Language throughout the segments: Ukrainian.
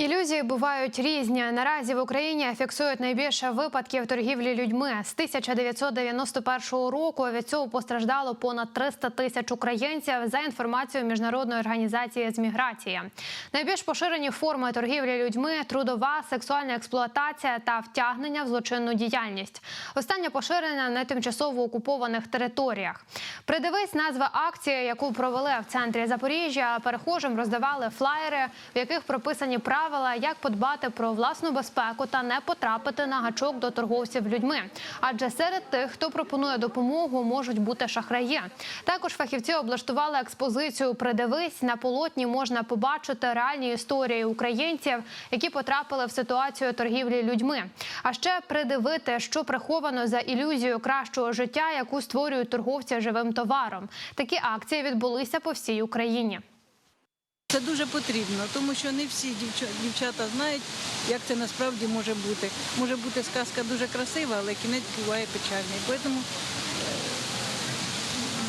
Ілюзії бувають різні. Наразі в Україні фіксують найбільше випадків торгівлі людьми. З 1991 року від цього постраждало понад 300 тисяч українців за інформацією міжнародної організації з міграції. Найбільш поширені форми торгівлі людьми трудова, сексуальна експлуатація та втягнення в злочинну діяльність. Остання поширена на тимчасово окупованих територіях. Придивись назва акції, яку провели в центрі Запоріжжя. Перехожим роздавали флаєри, в яких прописані правила, як подбати про власну безпеку та не потрапити на гачок до торговців людьми. Адже серед тих, хто пропонує допомогу, можуть бути шахраї. Також фахівці облаштували експозицію Придивись на полотні можна побачити реальні історії українців, які потрапили в ситуацію торгівлі людьми. А ще придивити, що приховано за ілюзією кращого життя, яку створюють торговці живим товаром. Такі акції відбулися по всій Україні. Це дуже потрібно, тому що не всі дівчата знають, як це насправді може бути. Може бути сказка дуже красива, але кінець буває печальний. Тому е,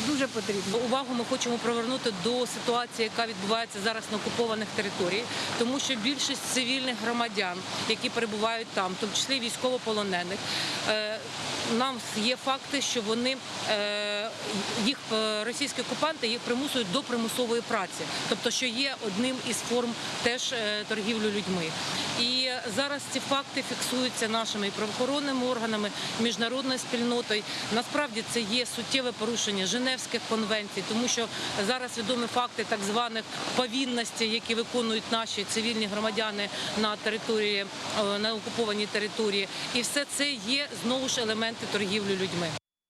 дуже потрібно. Увагу ми хочемо привернути до ситуації, яка відбувається зараз на окупованих територіях, тому що більшість цивільних громадян, які перебувають там, в тому числі військовополонених, е, нам є факти, що вони е, їх е, російські окупанти їх примусують до примусової праці, тобто що є одним із форм теж е, торгівлі людьми. І зараз ці факти фіксуються нашими правоохоронними органами, міжнародною спільнотою. Насправді це є суттєве порушення Женевських конвенцій, тому що зараз відомі факти так званих повінностей, які виконують наші цивільні громадяни на території е, на окупованій території, і все це є знову ж елементи торгівлі людьми.